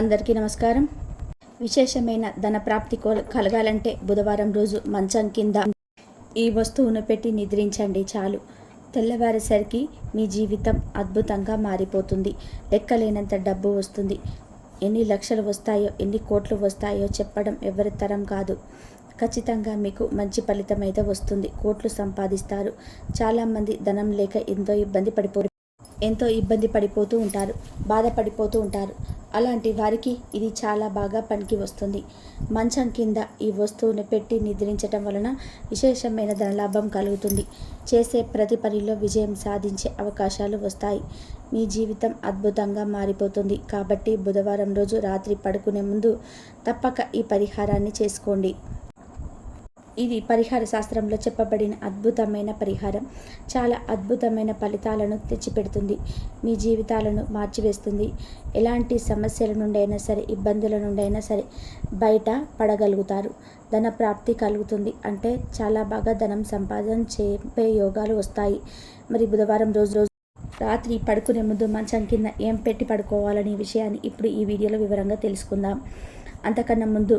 అందరికీ నమస్కారం. విశేషమైన ధన ప్రాప్తి కలగాలంటే బుధవారం రోజు మంచం కింద ఈ వస్తువును పెట్టి నిద్రించండి చాలు. తెల్లవారేసరికి మీ జీవితం అద్భుతంగా మారిపోతుంది. లెక్కలేనంత డబ్బు వస్తుంది. ఎన్ని లక్షలు వస్తాయో ఎన్ని కోట్లు వస్తాయో చెప్పడం ఎవరి తరం కాదు. ఖచ్చితంగా మీకు మంచి ఫలితం అయితే వస్తుంది. కోట్లు సంపాదిస్తారు. చాలామంది ధనం లేక ఎంతో ఇబ్బంది పడిపో ఎంతో ఇబ్బంది పడిపోతూ ఉంటారు. బాధపడిపోతూ ఉంటారు. అలాంటి వారికి ఇది చాలా బాగా పనికి వస్తుంది. మంచం కింద ఈ వస్తువును పెట్టి నిద్రించటం వలన విశేషమైన ధనలాభం కలుగుతుంది. చేసే ప్రతి పనిలో విజయం సాధించే అవకాశాలు వస్తాయి. మీ జీవితం అద్భుతంగా మారిపోతుంది. కాబట్టి బుధవారం రోజు రాత్రి పడుకునే ముందు తప్పక ఈ పరిహారాన్ని చేసుకోండి. ఇది పరిహార శాస్త్రంలో చెప్పబడిన అద్భుతమైన పరిహారం. చాలా అద్భుతమైన ఫలితాలను తెచ్చిపెడుతుంది. మీ జీవితాలను మార్చివేస్తుంది. ఎలాంటి సమస్యల నుండి అయినా సరే ఇబ్బందుల నుండి అయినా సరే బయట పడగలుగుతారు. ధన ప్రాప్తి కలుగుతుంది. అంటే చాలా బాగా ధనం సంపాదన చేపే యోగాలు వస్తాయి. మరి బుధవారం రోజు రోజు రాత్రి పడుకునే ముందు మంచం కింద ఏం పెట్టి పడుకోవాలనే విషయాన్ని ఇప్పుడు ఈ వీడియోలో వివరంగా తెలుసుకుందాం. అంతకన్నా ముందు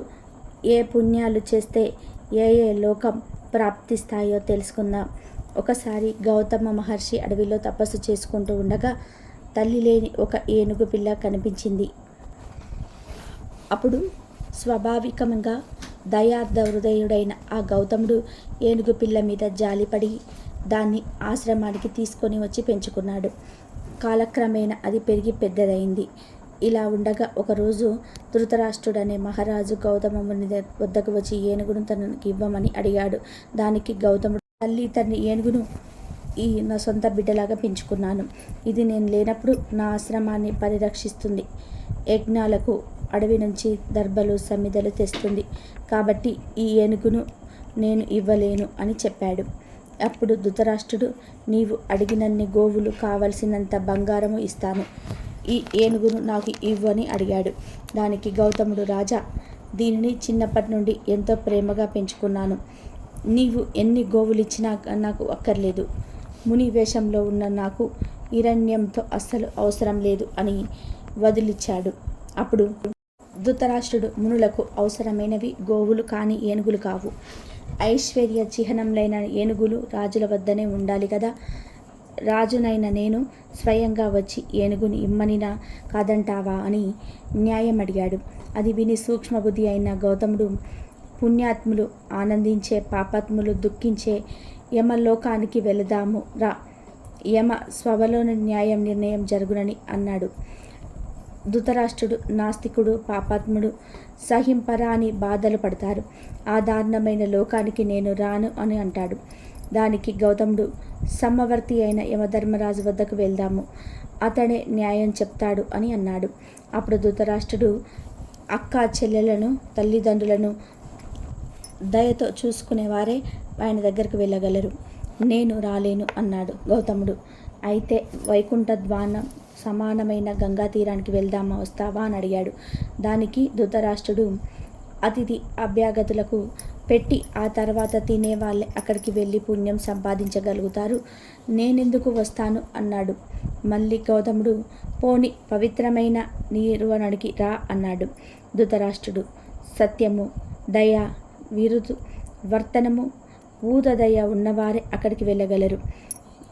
ఏ పుణ్యాలు చేస్తే ఏ ఏ లోకం ప్రాప్తిస్తాయో తెలుసుకుందాం. ఒకసారి గౌతమ మహర్షి అడవిలో తపస్సు చేసుకుంటూ ఉండగా తల్లి లేని ఒక ఏనుగు పిల్ల కనిపించింది. అప్పుడు స్వాభావికంగా దయార్థ హృదయుడైన ఆ గౌతముడు ఏనుగు పిల్ల మీద జాలిపడి దాన్ని ఆశ్రమానికి తీసుకొని వచ్చి పెంచుకున్నాడు. కాలక్రమేణా అది పెరిగి పెద్దదైంది. ఇలా ఉండగా ఒకరోజు ధృతరాష్ట్రుడనే మహారాజు గౌతమముని వద్దకు వచ్చి ఏనుగును తనకి ఇవ్వమని అడిగాడు. దానికి గౌతముడు తల్లి తన ఏనుగును ఈ నా సొంత బిడ్డలాగా పెంచుకున్నాను. ఇది నేను లేనప్పుడు నా ఆశ్రమాన్ని పరిరక్షిస్తుంది. యజ్ఞాలకు అడవి నుంచి దర్భలు సమిదలు తెస్తుంది. కాబట్టి ఈ ఏనుగును నేను ఇవ్వలేను అని చెప్పాడు. అప్పుడు ధృతరాష్ట్రుడు నీవు అడిగినన్ని గోవులు కావలసినంత బంగారము ఇస్తాను. ఈ ఏనుగును నాకు ఇవ్వు అని అడిగాడు. దానికి గౌతముడు రాజా దీనిని చిన్నప్పటి నుండి ఎంతో ప్రేమగా పెంచుకున్నాను. నీవు ఎన్ని గోవులు ఇచ్చినా నాకు అక్కర్లేదు. ముని వేషంలో ఉన్న నాకు హిరణ్యంతో అస్సలు అవసరం లేదు అని వదిలిచ్చాడు. అప్పుడు ధృతరాష్ట్రుడు మునులకు అవసరమైనవి గోవులు కాని ఏనుగులు కావు. ఐశ్వర్య చిహ్నంలైన ఏనుగులు రాజుల వద్దనే ఉండాలి కదా. రాజునైన నేను స్వయంగా వచ్చి ఏనుగుని ఇమ్మనినా కాదంటావా అని న్యాయం అడిగాడు అది విని సూక్ష్మబుద్ధి అయిన గౌతముడు పుణ్యాత్ములు ఆనందించే పాపాత్ములు దుఃఖించే యమలోకానికి వెళదాము రా. యమ స్వభలోని న్యాయం నిర్ణయం జరుగునని అన్నాడు. ధృతరాష్ట్రుడు నాస్తికుడు పాపాత్ముడు సహింపరాని బాధలు పడతారు. ఆ దారుణమైన లోకానికి నేను రాను అని అంటాడు. దానికి గౌతముడు సమ్మవర్తి అయిన యమధర్మరాజు వద్దకు వెళ్దాము. అతడే న్యాయం చెప్తాడు అని అన్నాడు. అప్పుడు ధృతరాష్ట్రుడు అక్క చెల్లెలను తల్లిదండ్రులను దయతో చూసుకునేవారే ఆయన దగ్గరకు వెళ్ళగలరు. నేను రాలేను అన్నాడు గౌతముడు. అయితే వైకుంఠ ద్వానం సమానమైన గంగా తీరానికి వెళ్దామా వస్తావా అని అడిగాడు. దానికి ధృతరాష్ట్రుడు అతిథి అభ్యాగతులకు పెట్టి ఆ తర్వాత తినే వాళ్ళే అక్కడికి వెళ్ళి పుణ్యం సంపాదించగలుగుతారు. నేనెందుకు వస్తాను? అన్నాడు. మళ్ళీ గౌతముడు పోని పవిత్రమైన నీరు రా అన్నాడు ధృతరాష్ట్రుడు. సత్యము దయ విరుదు వర్తనము ఊదదయ ఉన్నవారే అక్కడికి వెళ్ళగలరు.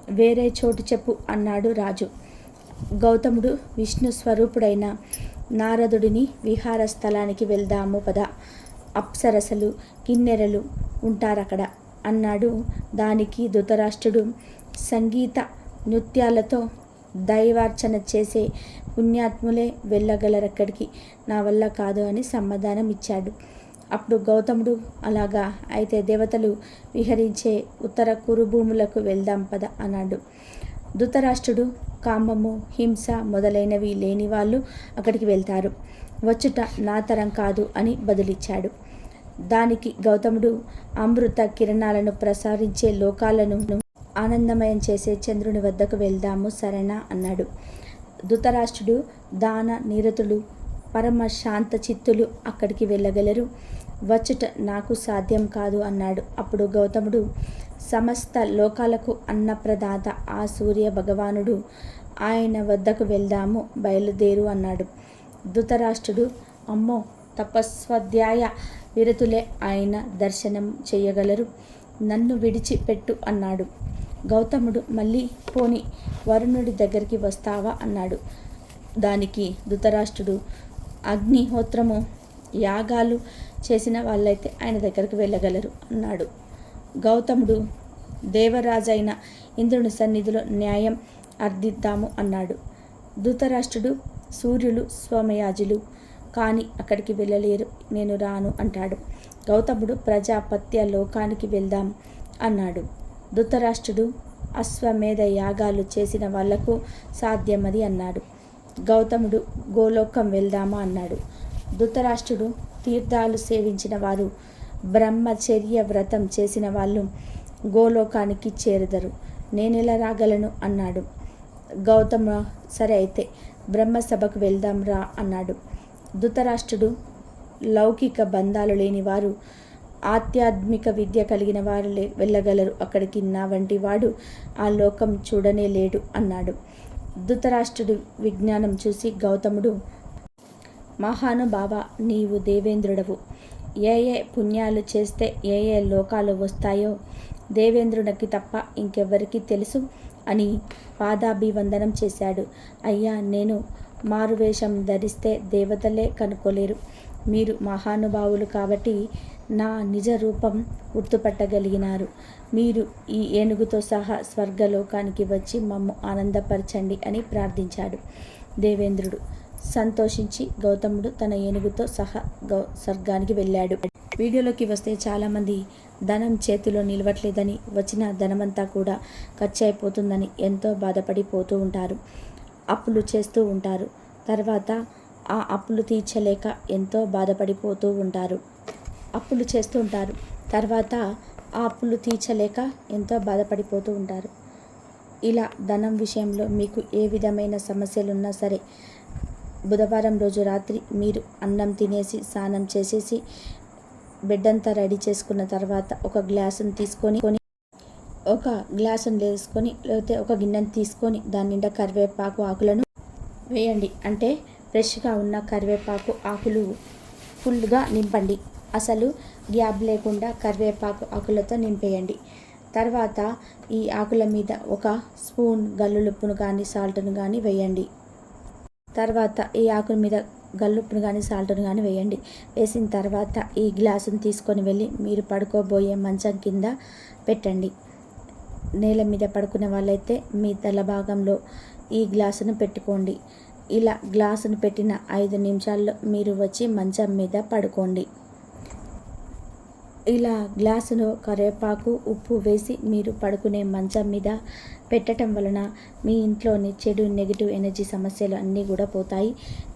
వేరే చోటు చెప్పు అన్నాడు రాజు. గౌతముడు విష్ణు స్వరూపుడైన నారదుడిని విహార స్థలానికి వెళ్దాము పద. అప్సరసలు కిన్నెరలు ఉంటారక్కడ అన్నాడు. దానికి ధృతరాష్ట్రుడు సంగీత నృత్యాలతో దైవార్చన చేసే పుణ్యాత్ములే వెళ్ళగలరక్కడికి. నా వల్ల కాదు అని సమాధానం ఇచ్చాడు. అప్పుడు గౌతముడు అలాగా అయితే దేవతలు విహరించే ఉత్తర కురుభూములకు వెళ్దాం పద అన్నాడు. ధృతరాష్ట్రుడు కామము హింస మొదలైనవి లేని వాళ్ళు అక్కడికి వెళ్తారు. వచ్చుట నా తరం కాదు అని బదులిచ్చాడు. దానికి గౌతముడు అమృత కిరణాలను ప్రసారించే లోకాలను ఆనందమయం చేసే చంద్రుని వద్దకు వెళ్దాము సరేనా? అన్నాడు. ధృతరాష్ట్రుడు దాన నీరతులు పరమ శాంత చిత్తులు అక్కడికి వెళ్ళగలరు. వచ్చుట నాకు సాధ్యం కాదు అన్నాడు. అప్పుడు గౌతముడు సమస్త లోకాలకు అన్నప్రదాత ఆ సూర్య భగవానుడు ఆయన వద్దకు వెళ్దాము బయలుదేరు అన్నాడు. ధృతరాష్ట్రుడు అమ్మో తపస్వాధ్యాయ విరతులే ఆయన దర్శనం చేయగలరు నన్ను విడిచిపెట్టు అన్నాడు. గౌతముడు మళ్ళీ పోని వరుణుడి దగ్గరికి వస్తావా అన్నాడు. దానికి ధృతరాష్ట్రుడు అగ్నిహోత్రము యాగాలు చేసిన వాళ్ళైతే ఆయన దగ్గరికి వెళ్ళగలరు అన్నాడు. గౌతముడు దేవరాజైన ఇంద్రుని సన్నిధిలో న్యాయం అర్థిద్దాము అన్నాడు. ధృతరాష్ట్రుడు సూర్యులు సోమయాజులు కానీ అక్కడికి వెళ్ళలేరు. నేను రాను అంటాడు. గౌతముడు ప్రజాపత్య లోకానికి వెళ్దాం అన్నాడు. ధృతరాష్ట్రుడు అశ్వమేధ యాగాలు చేసిన వాళ్ళకు సాధ్యమది అన్నాడు. గౌతముడు గోలోకం వెళ్దామా అన్నాడు. ధృతరాష్ట్రుడు తీర్థాలు సేవించిన వారు బ్రహ్మచర్య వ్రతం చేసిన వాళ్ళు గోలోకానికి చేరుదరు. నేనెలా రాగలను? అన్నాడు. గౌతమ సరే అయితే బ్రహ్మసభకు వెళ్దాం రా అన్నాడు. ధృతరాష్ట్రుడు లౌకిక బంధాలు లేని వారు ఆధ్యాత్మిక విద్య కలిగిన వారు వెళ్ళగలరు. అక్కడికి నా వంటి వాడు ఆ లోకం చూడనే లేడు అన్నాడు. ధృతరాష్ట్రుడు విజ్ఞానం చూసి గౌతముడు మహానుభావ నీవు దేవేంద్రుడవు. ఏ ఏ పుణ్యాలు చేస్తే ఏ ఏ లోకాలు వస్తాయో దేవేంద్రునికి తప్ప ఇంకెవ్వరికి తెలుసు అని పాదాభివందనం చేశాడు. అయ్యా నేను మారువేషం ధరిస్తే దేవతలే కనుక్కోలేరు. మీరు మహానుభావులు కాబట్టి నా నిజ రూపం గుర్తుపట్టగలిగినారు. మీరు ఈ ఏనుగుతో సహా స్వర్గలోకానికి వచ్చి మమ్ము ఆనందపరచండి అని ప్రార్థించాడు దేవేంద్రుడు. సంతోషించి గౌతముడు తన ఏనుగుతో సహా గౌ స్వర్గానికి వెళ్ళాడు. వీడియోలోకి వస్తే చాలామంది ధనం చేతిలో నిలవట్లేదని వచ్చిన ధనమంతా కూడా ఖర్చు అయిపోతుందని ఎంతో బాధపడిపోతూ ఉంటారు. అప్పులు చేస్తూ ఉంటారు. తర్వాత ఆ అప్పులు తీర్చలేక ఎంతో బాధపడిపోతూ ఉంటారు. అప్పులు చేస్తూ ఉంటారు. తర్వాత ఆ అప్పులు తీర్చలేక ఎంతో బాధపడిపోతూ ఉంటారు. ఇలా ధనం విషయంలో మీకు ఏ విధమైన సమస్యలున్నా సరే బుధవారం రోజు రాత్రి మీరు అన్నం తినేసి స్నానం చేసేసి బెడ్ అంతా రెడీ చేసుకున్న తర్వాత ఒక గ్లాసును తీసుకొని ఒక గ్లాసును వేసుకొని లేకపోతే ఒక గిన్నెను తీసుకొని దాని నిండా కరివేపాకు ఆకులను వేయండి. అంటే ఫ్రెష్గా ఉన్న కరివేపాకు ఆకులు ఫుల్గా నింపండి. అసలు గ్యాప్ లేకుండా కరివేపాకు ఆకులతో నింపేయండి. తర్వాత ఈ ఆకుల మీద ఒక స్పూన్ గల్లులుప్పును కానీ సాల్ట్ను కానీ వేయండి. తర్వాత ఈ ఆకుల మీద గల్లుప్పును కానీ సాల్ట్ను కానీ వేయండి. వేసిన తర్వాత ఈ గ్లాసును తీసుకొని వెళ్ళి మీరు పడుకోబోయే మంచం కింద పెట్టండి. నేల మీద పడుకునే వాళ్ళైతే మీ తల భాగంలో ఈ గ్లాసును పెట్టుకోండి. ఇలా గ్లాసును పెట్టిన ఐదు నిమిషాల్లో మీరు వచ్చి మంచం మీద పడుకోండి. ఇలా గ్లాసులో కరివేపాకు ఉప్పు వేసి మీరు పడుకునే మంచం మీద పెట్టడం వలన మీ ఇంట్లోని చెడు నెగిటివ్ ఎనర్జీ సమస్యలు అన్నీ కూడా పోతాయి.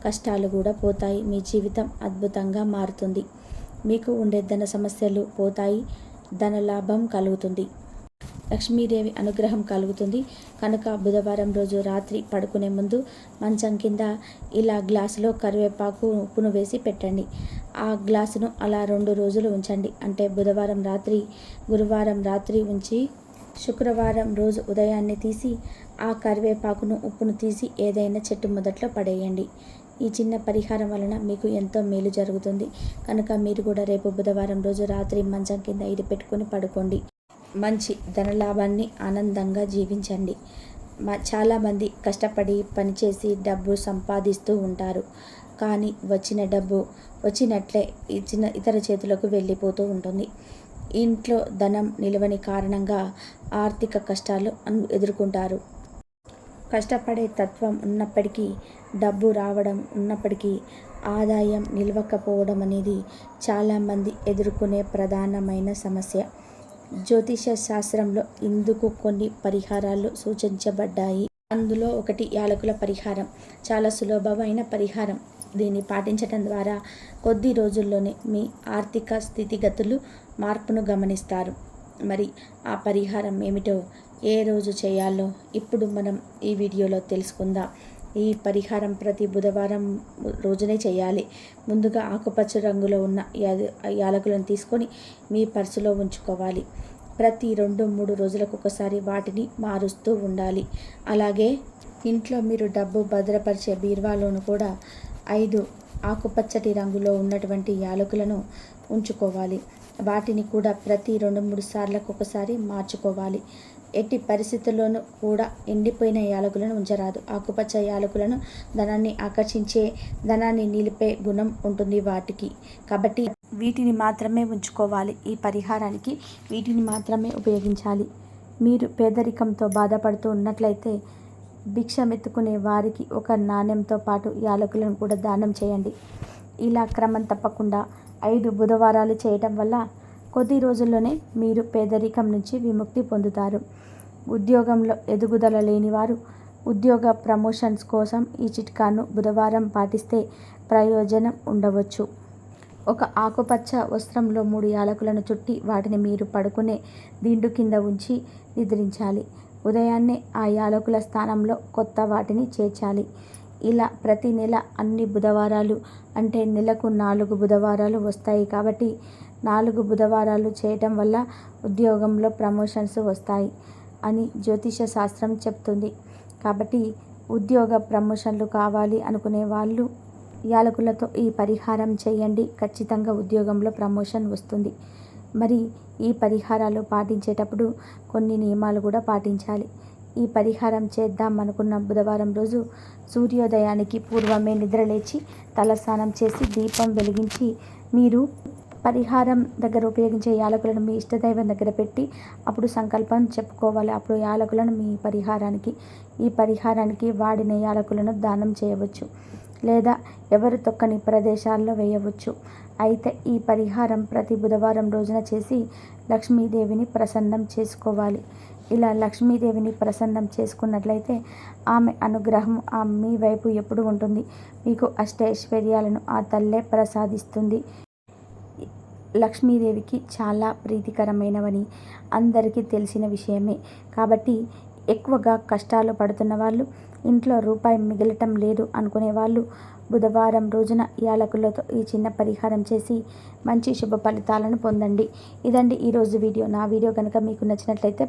కష్టాలు కూడా పోతాయి. మీ జీవితం అద్భుతంగా మారుతుంది. మీకు ఉండే ధన సమస్యలు పోతాయి. ధన లాభం కలుగుతుంది. లక్ష్మీదేవి అనుగ్రహం కలుగుతుంది. కనుక బుధవారం రోజు రాత్రి పడుకునే ముందు మంచం కింద ఇలా గ్లాసులో కరివేపాకు ఉప్పును వేసి పెట్టండి. ఆ గ్లాసును అలా రెండు రోజులు ఉంచండి. అంటే బుధవారం రాత్రి గురువారం రాత్రి ఉంచి శుక్రవారం రోజు ఉదయాన్నే తీసి ఆ కరివేపాకును ఉప్పును తీసి ఏదైనా చెట్టు మొదట్లో పడేయండి. ఈ చిన్న పరిహారం వలన మీకు ఎంతో మేలు జరుగుతుంది. కనుక మీరు కూడా రేపు బుధవారం రోజు రాత్రి మంచం కింద ఇది పెట్టుకొని పడుకోండి. మంచి ధనలాభాన్ని ఆనందంగా జీవించండి. చాలామంది కష్టపడి పనిచేసి డబ్బు సంపాదిస్తూ ఉంటారు. కానీ వచ్చిన డబ్బు వచ్చినట్లే ఇచ్చిన ఇతర చేతులకు వెళ్ళిపోతూ ఉంటుంది. ఇంట్లో ధనం నిలవని కారణంగా ఆర్థిక కష్టాలు ఎదుర్కొంటారు. కష్టపడే తత్వం ఉన్నప్పటికీ డబ్బు రావడం ఉన్నప్పటికీ ఆదాయం నిలవకపోవడం అనేది చాలామంది ఎదుర్కొనే ప్రధానమైన సమస్య. జ్యోతిష శాస్త్రంలో ఇందుకు కొన్ని పరిహారాలు సూచించబడ్డాయి. అందులో ఒకటి యాలకుల పరిహారం. చాలా సులభమైన పరిహారం. దీన్ని పాటించడం ద్వారా కొద్ది రోజుల్లోనే మీ ఆర్థిక స్థితిగతులు మార్పును గమనిస్తారు. మరి ఆ పరిహారం ఏమిటో ఏ రోజు చేయాలో ఇప్పుడు మనం ఈ వీడియోలో తెలుసుకుందాం. ఈ పరిహారం ప్రతి బుధవారం రోజునే చేయాలి. ముందుగా ఆకుపచ్చ రంగులో ఉన్న యాలకులను తీసుకొని మీ పర్సులో ఉంచుకోవాలి. ప్రతి రెండు మూడు రోజులకు ఒకసారి వాటిని మారుస్తూ ఉండాలి. అలాగే ఇంట్లో మీరు డబ్బు భద్రపరిచే బీరువాలోను కూడా ఐదు ఆకుపచ్చటి రంగులో ఉన్నటువంటి యాలకులను ఉంచుకోవాలి. వాటిని కూడా ప్రతి రెండు మూడు సార్లకు ఒకసారి మార్చుకోవాలి. ఎట్టి పరిస్థితుల్లోనూ కూడా ఎండిపోయిన యాలకులను ఉంచరాదు. ఆకుపచ్చ యాలకులను ధనాన్ని ఆకర్షించే ధనాన్ని నిలిపే గుణం ఉంటుంది వాటికి. కాబట్టి వీటిని మాత్రమే ఉంచుకోవాలి. ఈ పరిహారానికి వీటిని మాత్రమే ఉపయోగించాలి. మీరు పేదరికంతో బాధపడుతూ ఉన్నట్లయితే భిక్షమెత్తుకునే వారికి ఒక నాణ్యంతో పాటు యాలకులను కూడా దానం చేయండి. ఇలా క్రమం తప్పకుండా ఐదు బుధవారాలు చేయటం వల్ల కొద్ది రోజుల్లోనే మీరు పేదరికం నుంచి విముక్తి పొందుతారు. ఉద్యోగంలో ఎదుగుదల లేనివారు ఉద్యోగ ప్రమోషన్స్ కోసం ఈ చిట్కాను బుధవారం పాటిస్తే ప్రయోజనం ఉండవచ్చు. ఒక ఆకుపచ్చ వస్త్రంలో మూడు యాలకులను చుట్టి వాటిని మీరు పడుకునే దిండు కింద ఉంచి నిద్రించాలి. ఉదయాన్నే ఆ యాలకుల స్థానంలో కొత్త వాటిని చేర్చాలి. ఇలా ప్రతి నెల అన్ని బుధవారాలు అంటే నెలకు నాలుగు బుధవారాలు వస్తాయి కాబట్టి నాలుగు బుధవారాలు చేయటం వల్ల ఉద్యోగంలో ప్రమోషన్స్ వస్తాయి అని జ్యోతిష శాస్త్రం చెప్తుంది. కాబట్టి ఉద్యోగ ప్రమోషన్లు కావాలి అనుకునే వాళ్ళు యాలకులతో ఈ పరిహారం చేయండి. ఖచ్చితంగా ఉద్యోగంలో ప్రమోషన్ వస్తుంది. మరి ఈ పరిహారాలు పాటించేటప్పుడు కొన్ని నియమాలు కూడా పాటించాలి. ఈ పరిహారం చేద్దాం అనుకున్న బుధవారం రోజు సూర్యోదయానికి పూర్వమే నిద్రలేచి తలస్నానం చేసి దీపం వెలిగించి మీరు పరిహారం దగ్గర ఉపయోగించే యాలకులను మీ ఇష్టదైవం దగ్గర పెట్టి అప్పుడు సంకల్పం చెప్పుకోవాలి. అప్పుడు యాలకులను మీ పరిహారానికి ఈ పరిహారానికి వాడిన యాలకులను దానం చేయవచ్చు. లేదా ఎవరు తొక్కని ప్రదేశాల్లో వేయవచ్చు. అయితే ఈ పరిహారం ప్రతి బుధవారం రోజున చేసి లక్ష్మీదేవిని ప్రసన్నం చేసుకోవాలి. ఇలా లక్ష్మీదేవిని ప్రసన్నం చేసుకున్నట్లయితే ఆమె అనుగ్రహం ఆ మీ వైపు ఎప్పుడు ఉంటుంది. మీకు అష్టైశ్వర్యాలను ఆ తల్లే ప్రసాదిస్తుంది. లక్ష్మీదేవికి చాలా ప్రీతికరమైనవని అందరికీ తెలిసిన విషయమే. కాబట్టి ఎక్కువగా కష్టాలు పడుతున్న వాళ్ళు ఇంట్లో రూపాయి మిగలటం లేదు అనుకునే వాళ్ళు బుధవారం రోజున యాలకులతో ఈ చిన్న పరిహారం చేసి మంచి శుభ ఫలితాలను పొందండి. ఇదండి ఈరోజు వీడియో. నా వీడియో కనుక మీకు నచ్చినట్లయితే